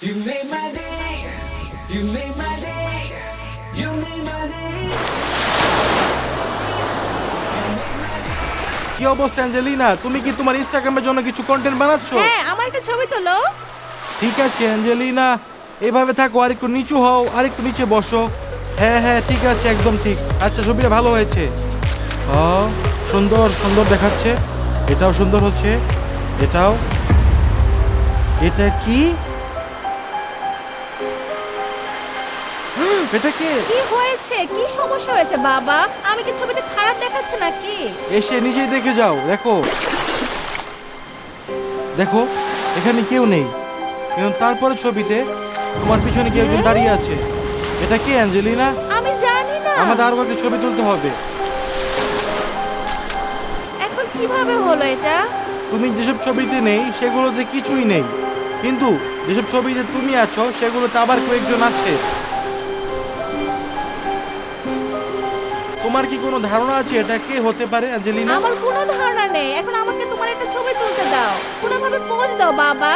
You made my day. You made my day. You made my day. কি অবস্থা Angelina? তুমি কি তোমার ইনস্টাগ্রামের জন্য কিছু কন্টেন্ট বানাচ্ছ? হ্যাঁ আমার একটা ছবি তোলো। ঠিক আছে অ্যাঞ্জেলিনা। এভাবে থাকো আর একটু নিচু হও আর একটু নিচে বসো। হ্যাঁ হ্যাঁ ঠিক আছে একদম ঠিক। আচ্ছা ছবিটা ভালো হয়েছে। ও সুন্দর সুন্দর দেখাচ্ছে। এটাও সুন্দর হচ্ছে। এটাও। এটা কি? এটা কি? কি হয়েছে? কি সমস্যা হয়েছে বাবা? আমি কি ছবিতে খারাপ দেখাচ্ছে নাকি? এসে নিজেই দেখে যাও দেখো। দেখো এখানে কেউ নেই। কিন্তু তারপরে ছবিতে তোমার পিছনে কেউ একজন দাঁড়িয়ে আছে? এটা কে অ্যাঞ্জেলিনা? আমি জানি না। আমাদের আরও একটি ছবি তুলতে হবে। এখন কীভাবে হলো এটা? তুমি যেসব ছবিতে নেই সেগুলোতে কিছুই নেই। কিন্তু যেসব ছবিতে তুমি আছো সেগুলোতে আবার কয়েকজন আছে। তোমার কি কোনো ধারণা আছে এটা কে হতে পারে অ্যাঞ্জেলিনা? আমার কোনো ধারণা নেই। এখন আমাকে তোমার একটা ছবি তুলতে দাও। কোনোভাবে পোজ দাও বাবা।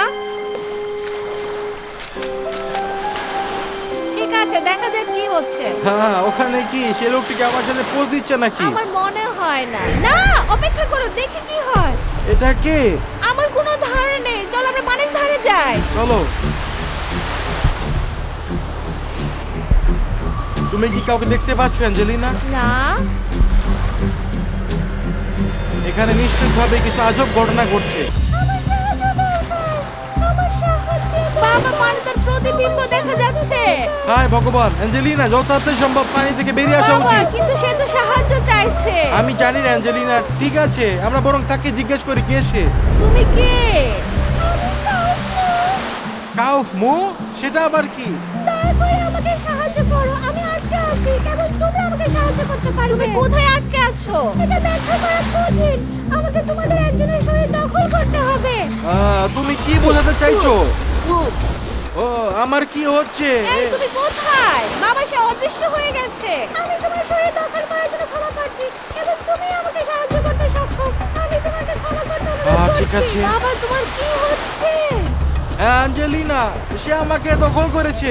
ঠিক আছে দেখা যাক কি হচ্ছে। হ্যাঁ ওখানে কি? সে লোকটিকে আমার সাথে পোজ দিচ্ছে নাকি? আমার মনে হয় না। না অপেক্ষা করো দেখি কি হয়। এটা কে? আমার কোনো ধারণা নেই। চল আমরা পানির ধারে যাই। চলো। তুমি কি কাউকে দেখতে পাচ্ছ অ্যাঞ্জেলিনা? না। এখানে নিশ্চিতভাবে কিছু আজব ঘটনা ঘটছে। বাবা পানিতে প্রতিবিম্ব দেখা যাচ্ছে। হায় ভগবান অ্যাঞ্জেলিনা যত তাড়াতাড়ি সম্ভব পানি থেকে বেরিয়ে আসা বাবা, উচিত। কিন্তু সে তো সাহায্য চাইছে। আমি জানি না অ্যাঞ্জেলিনা ঠিক আছে আমরা বরং তাকে জিজ্ঞেস করি কে সে? তুমি কে? কাউফ মো? সেটা আবার কি? দয়া করে আমাকে সাহায্য করো। আছি কেবল তুমি আমাকে সাহায্য করতে পারবে। তুমি কোথায় আটকে আছো? এটা ব্যাখ্যা করা কঠিন। আমাকে তোমাদের একজনের শরীর দখল করতে হবে। তুমি কি বোঝাতে চাইছো? ও আমার কি হচ্ছে? তুমি কোথায়? বাবা সে অদৃশ্য হয়ে গেছে। আমি তোমার শরীর দখল করার জন্য ক্ষমা প্রার্থী। এবং তুমি আমাকে সাহায্য করতে সক্ষম। আমি তোমাকে ক্ষমা করতে অনুরোধ ঠিক আছে। বাবা তোমার কি হচ্ছে? অ্যাঞ্জেলিনা সে আমাকে দখল করেছে।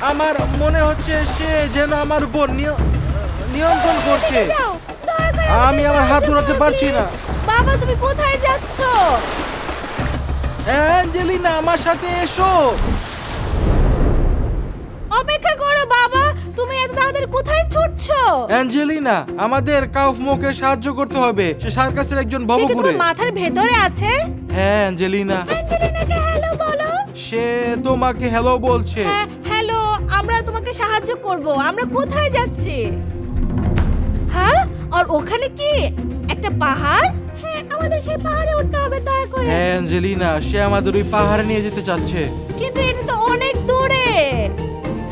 আমার মনে হচ্ছে সে যেন আমার উপর নিয়- নিয়ন্ত্রণ করছে। আমি আমার হাত করো, পারছি না। বাবা তুমি কোথায় যাচ্ছ? অ্যাঞ্জেলিনা আমার সাথে এসো। অপেক্ষা করো বাবা তুমি এত তাড়াতাড়ি কোথায় ছুটছো? অ্যাঞ্জেলিনা আমাদের কাউফ মোকে সাহায্য করতে হবে। সে সার্কাসের একজন ভবঘুরে তোমার মাথার ভেতরে আছে? হ্যাঁ অ্যাঞ্জেলিনা। অ্যাঞ্জেলিনাকে হ্যালো বলো। সে তোমাকে হ্যালো বলছে। হ্যাঁ আমরা তোমাকে সাহায্য করব। আমরা কোথায় যাচ্ছি? হ্যাঁ? আর ওখানে কি? একটা পাহাড়? হ্যাঁ আমাদের সেই পাহাড়ে উঠতে হবে দয়া করে। হ্যাঁ অ্যাঞ্জেলিনা সে আমাদের ওই পাহাড়ে নিয়ে যেতে চাচ্ছে। কিন্তু এটা তো অনেক দূরে।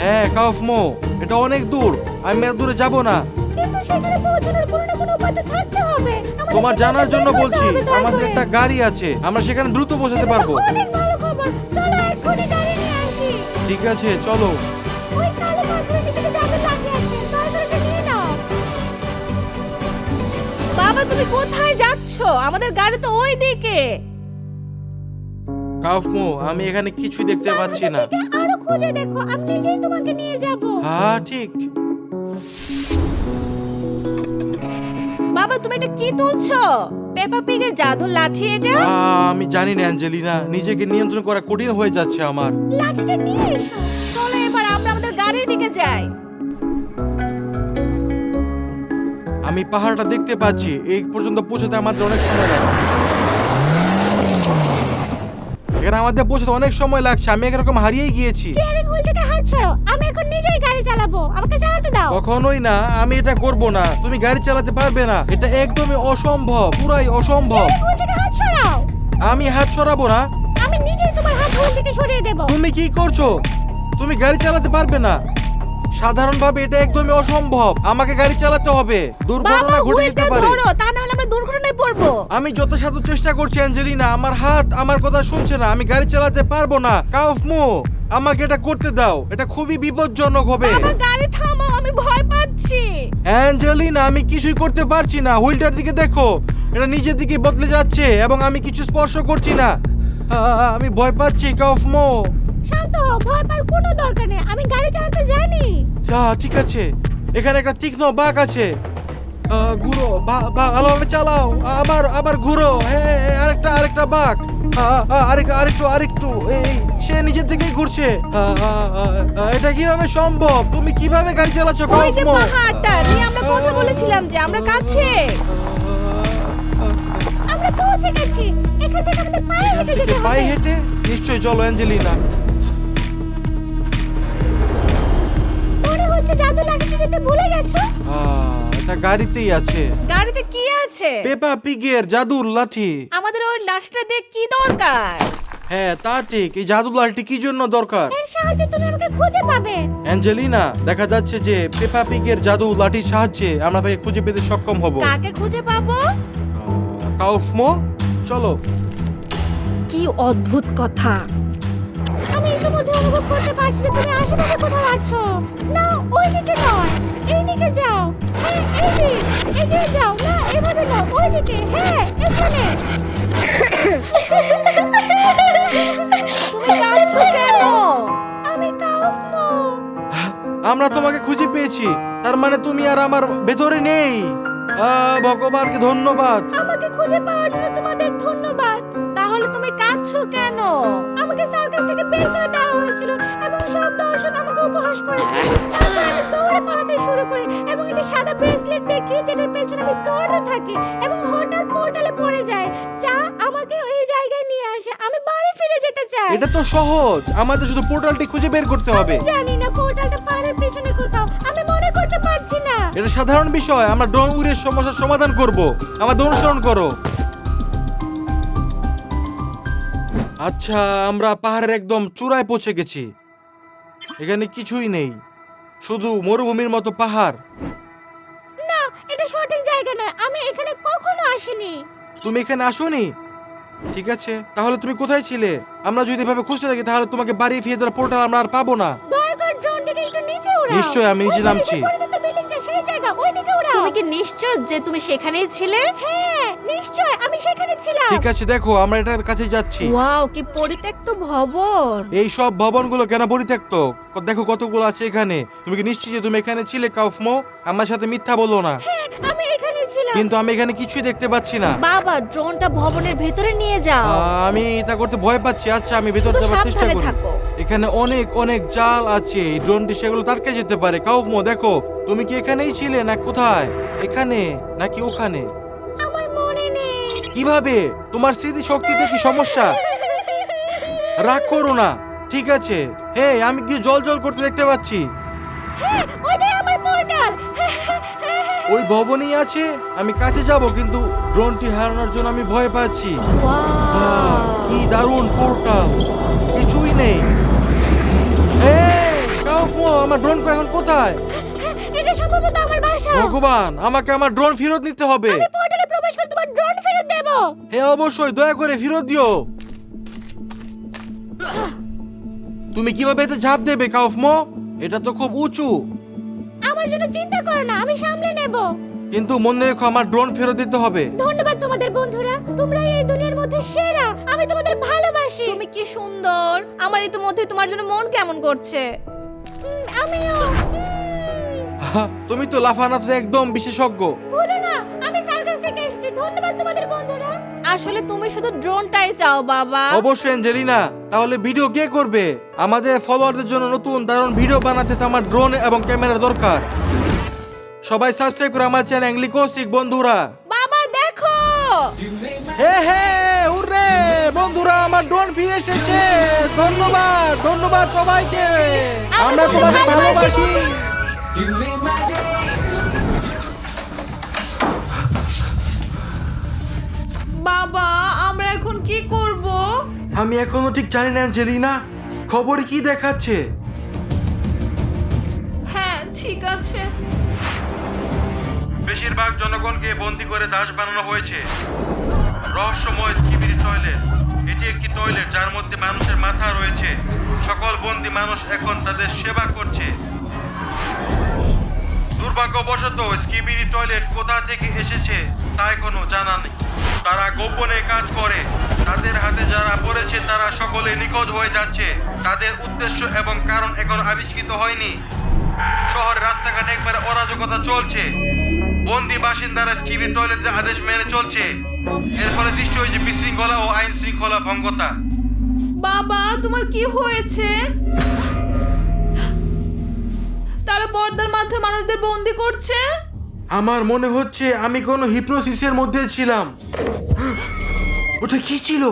হ্যাঁ কাউফ মো এটা অনেক দূর। আমি এত দূরে যাব না। কিন্তু সেখানে পৌঁছানোর কোনো না কোনো উপায় তো থাকতে হবে। আমাদের তোমার কিছু জানার একটা জন্য করতে বলছি হবে, দয়া আমাদের করে। একটা গাড়ি আছে আমরা সেখানে দ্রুত পৌঁছাতে পারব। অনেক ভালো খবর। চলো এক্ষুনি গাড়ি নিয়ে আসি। ঠিক আছে চলো। বাবা তুমি কোথায় যাচ্ছ? আমাদের গাড়ি তো ওই দিকে। কাউফ মো আমি এখানে কিছুই দেখতে পাচ্ছি না। আরও খুঁজে দেখো আমি নিজেই তোমাকে নিয়ে যাব। হ্যাঁ ঠিক। বাবা তুমি এটা কি তুলছো? পেপা পিগের জাদুর লাঠি এটা? আহ, আমি জানি না অ্যাঞ্জেলিনা। নিজেকে নিয়ন্ত্রণ করা কঠিন হয়ে যাচ্ছে আমার। লাঠিটা নিয়ে এসো। চলো এবার আমরা আমাদের গাড়ির দিকে যাই। আমি পাহাড়টা দেখতে পাচ্ছি। এই পর্যন্ত পৌঁছাতে আমাদের অনেক সময় লাগে এখানে আমাদের পৌঁছাতে অনেক সময় লাগছে। আমি একরকম হারিয়ে গিয়েছি। স্টিয়ারিং হুইল থেকে হাত সরাও আমি এখন নিজেই গাড়ি চালাবো। আমাকে চালাতে দাও। কখনোই না। আমি এটা করব না। তুমি গাড়ি চালাতে পারবে না। এটা একদমই অসম্ভব। পুরাই অসম্ভব। স্টিয়ারিং হুইল থেকে হাত সরাও। আমি হাত ছড়াবো না। আমি নিজেই তোমার হাত হুইল থেকে সরিয়ে দেব। তুমি কি করছ? তুমি গাড়ি চালাতে পারবে না। সাধারণভাবে এটা একদমই অসম্ভব। আমাকে গাড়ি চালাতে হবে। দুর্ঘটনা ঘটে যেতে পারে। ধরো তা না হলে আমরা দুর্ঘটনায় পড়ব। আমি যত সাধ্য চেষ্টা করছি অ্যাঞ্জেলিনা। আমার হাত আমার কথা শুনছে না। আমি গাড়ি চালাতে পারব না। কাউফ মো আমাকে এটা করতে দাও। এটা খুবই বিপজ্জনক হবে। বাবা গাড়ি থামাও আমি ভয় পাচ্ছি। অ্যাঞ্জেলিনা আমি কিছুই করতে পারছি না। হুইলটার দিকে দেখো। এটা নিজের দিকে বদলে যাচ্ছে এবং আমি কিছু স্পর্শ করছি না। আ, আমি ভয় পাচ্ছি কাউফ মো শান্ত হও ভয় পাওয়ার কোনো দরকার নেই। আমি গাড়ি যা ঠিক আছে এখানে একটা তীক্ষ্ণ বাঘ আছে ঘুরো ভালোভাবে চালাও আবার আবার ঘুরো হ্যাঁ আরেকটা আরেকটা বাঘ আহ, আহ, আরেক আরেকটু আরেকটু এই সে নিজের থেকেই ঘুরছে এটা কীভাবে সম্ভব তুমি কীভাবে গাড়ি চালাচ্ছ ওই যে পাহাড়টা নিয়ে আমরা কথা বলেছিলাম যে আমরা কাছে আমরা পৌঁছে গেছি এখান থেকে আমাদের পায়ে হেঁটে যেতে হবে পায়ে হেঁটে নিশ্চয়ই চলো অ্যাঞ্জেলিনা জাদু নিতে ভুলে গেছো? এটা গাড়িতেই আছে। গাড়িতে কি আছে? পেপা পিগের জাদুর লাঠি। আমাদের ওই লাঠিটা দিয়ে কি দরকার? হ্যাঁ তা ঠিক। এই জাদুর লাঠি কি জন্য দরকার? এর সাহায্যে তুমি আমাকে খুঁজে পাবে। অ্যাঞ্জেলিনা দেখা যাচ্ছে যে পেপা পিগের জাদু লাঠির সাহায্যে আমরা তাকে খুঁজে পেতে সক্ষম হব। কাকে খুঁজে পাবো? কাউফমো? চলো। কি অদ্ভুত কথা। ইতিমধ্যে অনুভব করতে পারছি যে তুমি আশেপাশে কোথাও আছো। না ওইদিকে নয়। এইদিকে যাও। হ্যাঁ এগিয়ে যাও। না এভাবে না ওইদিকে। হ্যাঁ এখানে। তুমি কাঁদছো কেন? আমি কাউফমো আমরা তোমাকে খুঁজে পেয়েছি। তার মানে তুমি আর আমার ভেতরে নেই। ভগবানকে ধন্যবাদ। আমাকে খুঁজে পাওয়ার জন্য তোমাদের ধন্যবাদ। তাহলে তুমি কাঁদছো কেন? আমাকে সার্কাস থেকে বের করে দেওয়া হয়েছিল এবং সব দর্শক আমাকে উপহাস করেছিল তারপর আমি দৌড়ে পালাতে শুরু করি এবং একটা সাদা ব্রেসলেট দেখি যেটার পেছনে আমি দৌড়তে থাকি এবং হঠাৎ পোর্টালে পড়ে যায় যা আমাকে ওই জায়গায় নিয়ে আসে। আমি বাড়ি ফিরে যেতে চাই। এটা তো সহজ। আমাদের শুধু পোর্টালটি খুঁজে বের করতে হবে। জানি না পোর্টালটা পাহাড়ের পেছনে কোথাও। আমি মনে করতে পারছি না। এটা সাধারণ বিষয়। আমরা ড্রোন উড়ের সমস্যার সমাধান করব। আমাদের অনুসরণ করো। আচ্ছা আমরা পাহাড়ের একদম চূড়ায় পৌঁছে গেছি। এখানে কিছুই নেই। শুধু মরুভূমির মতো পাহাড়। না এটা সঠিক জায়গা নয়। আমি এখানে কখনো আসিনি। তুমি এখানে আসোনি? ঠিক আছে তাহলে তুমি কোথায় ছিলে? আমরা যদি এভাবে খুঁজতে থাকি তাহলে তোমাকে বাড়ি ফিরে দেওয়ার পোর্টাল আমরা আর পাবো না। দয়া করে ড্রোনটাকে একটু নিচে উড়াও। নিশ্চয়ই, আমি নিচে নামছি। তুমি কি নিশ্চয় যে তুমি সেখানেই ছিলে? হ্যাঁ নিশ্চয় আমি সেখানে ছিলাম। ঠিক আছে দেখো আমরা এটার কাছে যাচ্ছি। ওয়াও কি পরিত্যক্ত ভবন। এই সব ভবনগুলো কেন পরিত্যক্ত? ক- দেখো কতগুলো আছে এখানে। তুমি কি নিশ্চিত যে তুমি এখানে ছিলে কাউফমো আমার সাথে মিথ্যা বলো না। হ্যাঁ আমি এখানে ছিলাম। কিন্তু আমি এখানে কিছুই দেখতে পাচ্ছি না। বাবা ড্রোনটা ভবনের ভেতরে নিয়ে যাও। আহ, আমি এটা করতে ভয় পাচ্ছি। আচ্ছা আমি ভেতর শুধু যাওয়ার চেষ্টা সাবধানে করি। থাকো। এখানে অনেক অনেক জাল আছে। এই ড্রোনটি সেগুলো তারকে যেতে পারে। কাউফমো দেখো তুমি কি এখানেই ছিলে না কোথায়? এখানে নাকি ওখানে? কীভাবে? তোমার স্মৃতি শক্তিতে কি সমস্যা? রাগ করো না ঠিক আছে। হে আমি কি জল জল করতে দেখতে পাচ্ছি। হ্যাঁ আমার পোর্টাল ওই ভবনই আছে আমি কাছে যাব কিন্তু ড্রোনটি হারানোর জন্য আমি ভয় পাচ্ছি। কি দারুণ পোর্টাল কিছুই নেই। আমার ড্রোন এখন কোথায়? এটা সম্ভবত আমার বাসা। ভগবান আমাকে আমার ড্রোন ফেরত নিতে হবে আমি পোর্টালে প্রবেশ করে তোমার ড্রোন ফেরত দেব। হ্যাঁ অবশ্যই দয়া করে ফেরত দিও। তুমি কীভাবে এতে ঝাঁপ দেবে কাউফমো? এটা তো খুব উঁচু। আমার জন্য চিন্তা করো না আমি সামলে নেব। কিন্তু মনে রেখো আমার ড্রোন ফেরত দিতে হবে। ধন্যবাদ তোমাদের বন্ধুরা। তোমরা এই দুনিয়ার মধ্যে সেরা। আমি তোমাদের ভালোবাসি। তুমি কি সুন্দর। আমার ইতিমধ্যে তোমার জন্য মন কেমন করছে। আমিও। তুমি তো লাফানাতে একদম বিশেষজ্ঞ। বলো না। ধন্যবাদ তোমাদের বন্ধুরা। আসলে তুমি শুধু ড্রোনটাই চাও বাবা। অবশ্যই অ্যাঞ্জেলিনা। তাহলে ভিডিও কে করবে? আমাদের ফলোয়ারদের জন্য নতুন দারুণ ভিডিও বানাতে তো আমার ড্রোন এবং ক্যামেরা দরকার। সবাই সাবস্ক্রাইব করে আমার চ্যানেল অ্যাংলিকোসিক বন্ধুরা। বাবা দেখো! হে হে উরে বন্ধুরা আমার ড্রোন ফিরে এসেছে। ধন্যবাদ ধন্যবাদ সবাইকে। আমরা তোমাকে ভালোবাসি। বাবা আমরা এখন কি করব? আমি এখনও ঠিক জানি না অ্যাঞ্জেলিনা। খবরে কি দেখাচ্ছে? হ্যাঁ ঠিক আছে। বেশিরভাগ জনগণকে বন্দি করে দাস বানানো হয়েছে। রহস্যময় স্কিবিরি টয়লেট। এটি একটি টয়লেট যার মধ্যে মানুষের মাথা রয়েছে। সকল বন্দি মানুষ এখন তাদের সেবা করছে। দুর্ভাগ্যবশত স্কিবিডি টয়লেট কোথা থেকে এসেছে তা এখনও জানা নেই। তারা গোপনে কাজ করে। তাদের হাতে যারা পড়েছে তারা সকলে নিখোঁজ হয়ে যাচ্ছে। তাদের উদ্দেশ্য এবং কারণ এখন আবিষ্কৃত হয়নি। শহরের রাস্তাঘাটে একবারে অরাজকতা চলছে। বন্দি বাসিন্দারা স্কিবির টয়লেটের আদেশ মেনে চলছে। এর ফলে সৃষ্টি হয়েছে বিশৃঙ্খলা ও আইন শৃঙ্খলা ভঙ্গতা। বাবা, তোমার কি হয়েছে? তারা পর্দার মাধ্যমে মানুষদের বন্দি করছে? আমার মনে হচ্ছে আমি কোনো হিপনোসিসের মধ্যে ছিলাম। ওটা কি ছিল?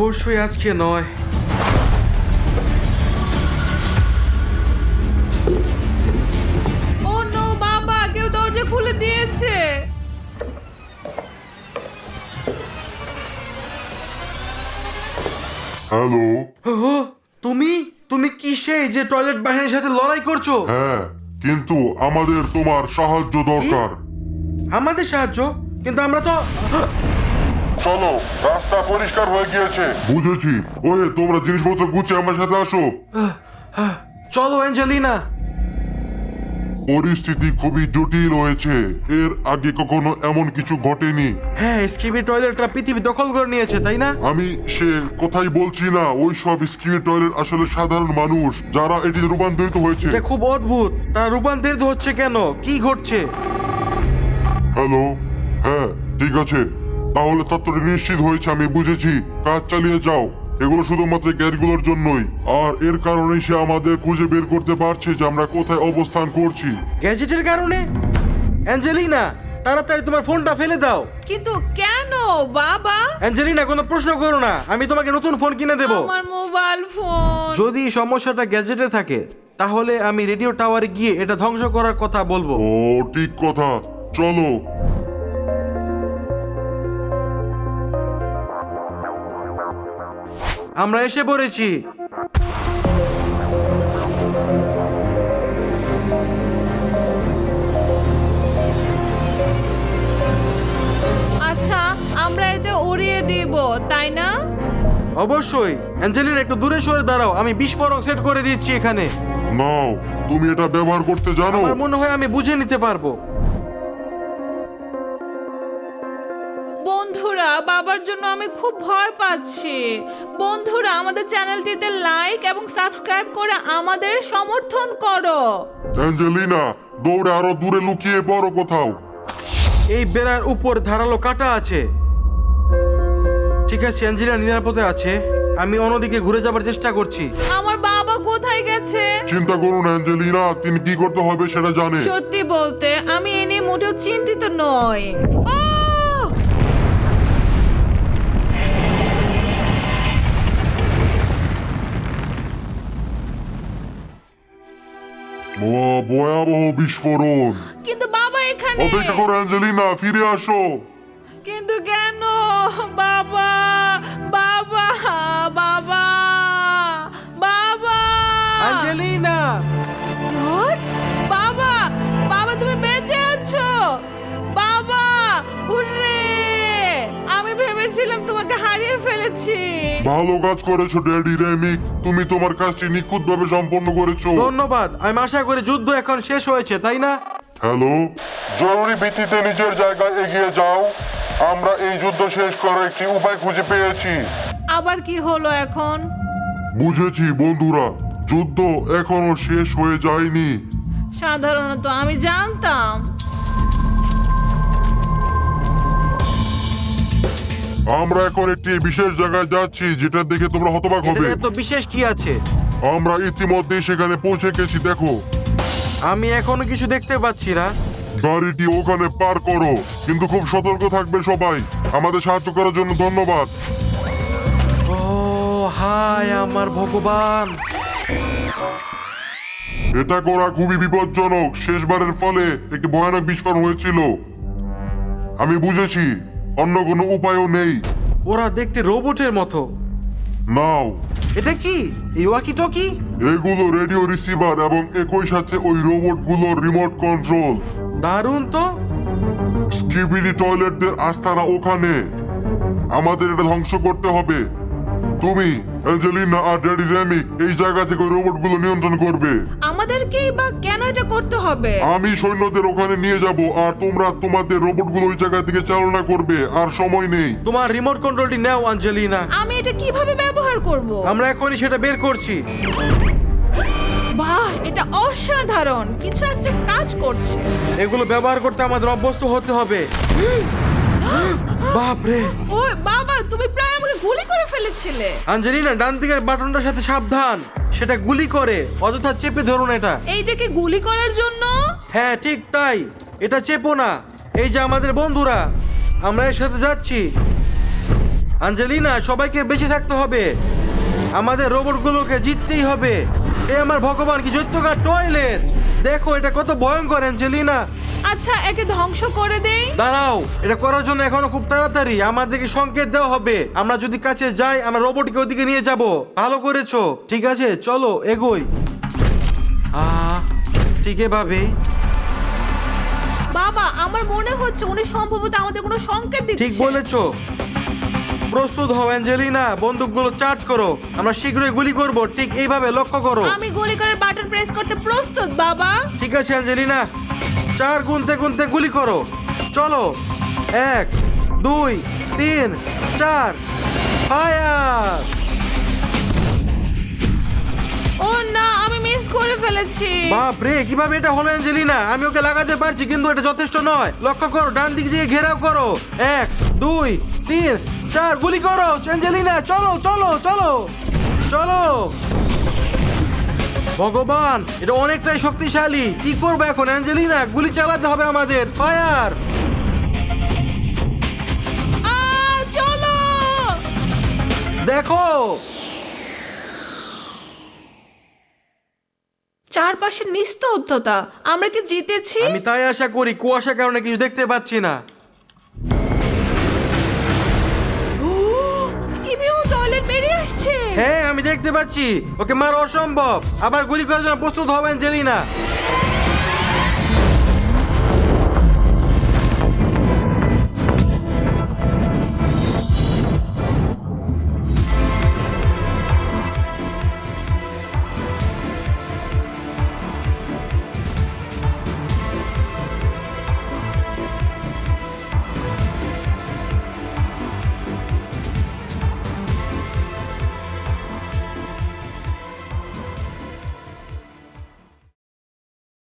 অবশ্যই আজকে নয়। ও নো বাবা কেউ দরজা খুলে দিয়েছে। হ্যালো। ও তুমি? তুমি কি সেই যে টয়লেট বাহিনীর সাথে লড়াই করছ? হ্যাঁ কিন্তু আমাদের তোমার সাহায্য দরকার। আমাদের সাহায্য? কিন্তু আমরা তো চলো রাস্তা পরিষ্কার হয়ে গিয়েছে। বুঝেছি। ওয়ে তোমরা জিনিসপত্র গুছিয়ে আমার সাথে আসো। চলো অ্যাঞ্জেলিনা। পরিস্থিতি খুবই জটিল হয়েছে। এর আগে কখনো এমন কিছু ঘটেনি। হ্যাঁ স্কিবি টয়লেটটা পৃথিবী দখল করে নিয়েছে তাই না? আমি সে কথাই বলছি না। ওই সব স্কিল টয়লেট আসলে সাধারণ মানুষ যারা এটি রূপান্তরিত হয়েছে। এটা খুব অদ্ভুত। তার রূপান্তরিত হচ্ছে কেন? কি ঘটছে? হ্যালো? হ্যাঁ ঠিক আছে। তাহলে তত্ত্বটি নিশ্চিত হয়েছে আমি বুঝেছি। কাজ চালিয়ে যাও। এগুলো শুধুমাত্র গ্যাসগুলোর জন্যই। আর এর কারণে সে আমাদের খুঁজে বের করতে পারছে যে আমরা কোথায় অবস্থান করছি। গ্যাজেটের কারণে? অ্যাঞ্জেলিনা তাড়াতাড়ি তোমার ফোনটা ফেলে দাও। কিন্তু কেন বাবা? অ্যাঞ্জেলিনা কোনো প্রশ্ন করো না। আমি তোমাকে নতুন ফোন কিনে দেবো। আমার মোবাইল ফোন। যদি সমস্যাটা গ্যাজেটে থাকে তাহলে আমি রেডিও টাওয়ারে গিয়ে এটা ধ্বংস করার কথা বলব। ও ঠিক কথা। চলো। আমরা এসে পড়েছি। আচ্ছা আমরা এটা উড়িয়ে দিব তাই না? অবশ্যই। অ্যাঞ্জেলিনা একটু দূরে সরে দাঁড়াও। আমি বিস্ফোরক সেট করে দিচ্ছি এখানে। নাও তুমি এটা ব্যবহার করতে জানো। আমার মনে হয় আমি বুঝে নিতে পারব। বন্ধুরা বাবার জন্য আমি খুব ভয় পাচ্ছি। বন্ধুরা আমাদের চ্যানেলটিতে লাইক এবং সাবস্ক্রাইব করে আমাদের সমর্থন করো। অ্যাঞ্জেলিনা দৌড়ে আরও দূরে লুকিয়ে পড়ো কোথাও। এই বেড়ার উপর ধারালো কাটা আছে। ঠিক আছে অ্যাঞ্জেলিনা নিরাপদে আছে। আমি অন্যদিকে ঘুরে যাবার চেষ্টা করছি। আমার বাবা কোথায় গেছে? চিন্তা করুন অ্যাঞ্জেলিনা তিনি কি করতে হবে সেটা জানে। সত্যি বলতে আমি এ নিয়ে মোটেও চিন্তিত নই। আহ! ও ভয়াবহ বিস্ফোরণ। কিন্তু বাবা এখানে। অপেক্ষা করো অ্যাঞ্জেলিনা ফিরে আসো। কিন্তু কেন? বাবা বাবা বাবা বাবা। অ্যাঞ্জেলিনা! ভালো কাজ করেছ ড্যাডি রেমিক তুমি তোমার কাজটি নিখুঁতভাবে সম্পন্ন করেছ। ধন্যবাদ। আমি আশা করি যুদ্ধ এখন শেষ হয়েছে তাই না? হ্যালো জরুরি ভিত্তিতে নিজের জায়গায় এগিয়ে যাও। আমরা এই যুদ্ধ শেষ করার একটি উপায় খুঁজে পেয়েছি। আবার কি হলো এখন? বুঝেছি বন্ধুরা। যুদ্ধ এখনও শেষ হয়ে যায়নি। সাধারণত আমি জানতাম আমরা এখন একটি বিশেষ জায়গায় যাচ্ছি যেটা দেখে তোমরা হতবাক হবে। এত বিশেষ কি আছে? আমরা ইতিমধ্যে সেখানে পৌঁছে গেছি দেখো। আমি এখনও কিছু দেখতে পাচ্ছি না। গাড়িটি ওখানে পার করো কিন্তু খুব সতর্ক থাকবে সবাই। আমাদের সাহায্য করার জন্য ধন্যবাদ। ও হায় আমার ভগবান। এটা করা খুবই বিপজ্জনক। শেষবারের ফলে একটি ভয়ানক বিস্ফোরণ হয়েছিল। আমি বুঝেছি। অন্য কোনো উপায়ও নেই। ওরা দেখতে রোবটের মতো। নাও। এটা কি? এই ওয়াকি টকি এগুলো রেডিও রিসিভার এবং একই সাথে ওই রোবটগুলোর রিমোট কন্ট্রোল। দারুণ তো। স্কিবিডি টয়লেটদের আস্তানা ওখানে। আমাদের এটা ধ্বংস করতে হবে। তুমি অ্যাঞ্জেলিনা আর ড্যাডি র্যামিক এই জায়গা থেকে রোবটগুলো নিয়ন্ত্রণ করবে। আমাদেরকেই বা কেন এটা করতে হবে? আমি সৈন্যদের ওখানে নিয়ে যাব আর তোমরা তোমাদের রোবটগুলো ওই জায়গা থেকে চালনা করবে আর সময় নেই। তোমার রিমোট কন্ট্রোলটি নাও আঞ্জেলিনা আমি এটা কীভাবে ব্যবহার করব? আমরা এখনই সেটা বের করছি। বাহ এটা অসাধারণ। কিছু একটা কাজ করছে। এগুলো ব্যবহার করতে আমাদের অভ্যস্ত হতে হবে। বাপরে। ওই বাবা তুমি প্রায় আমাকে গুলি করে ফেলেছিলে। আঞ্জেলিনা ডান দিকের বাটনটার সাথে সাবধান। সেটা গুলি করে অযথা চেপে ধরুন এটা। এইটাকে গুলি করার জন্য? হ্যাঁ ঠিক তাই। এটা চেপো না। এই যে আমাদের বন্ধুরা আমরা এর সাথে যাচ্ছি। আঞ্জেলিনা সবাইকে বেঁচে থাকতে হবে। আমাদের রোবটগুলোকে জিততেই হবে। এ আমার ভগবান কি জৈত্যকার টয়লেট দেখো এটা কত ভয়ঙ্কর অ্যাঞ্জেলিনা আচ্ছা একে ধ্বংস করে দেই? দাঁড়াও এটা করার জন্য এখনও খুব তাড়াতাড়ি। আমাদেরকে সংকেত দেওয়া হবে। আমরা যদি কাছে যাই আমরা রোবটকে ওদিকে নিয়ে যাব। ভালো করেছ। ঠিক আছে চলো এগোই। আহ ঠিক এভাবেই। বাবা আমার মনে হচ্ছে উনি সম্ভবত আমাদের কোনো সংকেত দিচ্ছে। ঠিক বলেছ। প্রস্তুত হও অ্যাঞ্জেলিনা। বন্দুকগুলো চার্জ করো। আমরা শীঘ্রই গুলি করব। ঠিক এইভাবে লক্ষ্য করো। আমি গুলি করার বাটন প্রেস করতে প্রস্তুত বাবা। ঠিক আছে অ্যাঞ্জেলিনা। চার গুনতে গুনতে গুলি করো। চলো এক দুই তিন চার ফায়ার! ও না আমি মিস করে ফেলেছি। বাপ রে কীভাবে এটা হলো অ্যাঞ্জেলিনা? আমি ওকে লাগাতে পারছি কিন্তু এটা যথেষ্ট নয়। লক্ষ্য করো ডান দিক দিয়ে ঘেরাও করো। এক দুই তিন চার গুলি করো অ্যাঞ্জেলিনা চলো চলো চলো চলো। ভগবান এটা অনেকটাই শক্তিশালী। কি করব এখন অ্যাঞ্জেলিনা? গুলি চালাতে হবে আমাদের। ফায়ার! চলো! দেখো! চারপাশে নিস্তব্ধতা আমরা কি জিতেছি? আমি তাই আশা করি কুয়াশার কারণে কিছু দেখতে পাচ্ছি না। হ্যাঁ আমি দেখতে পাচ্ছি। ওকে মার অসম্ভব। আবার গুলি করার জন্য প্রস্তুত হবেন জেলিনা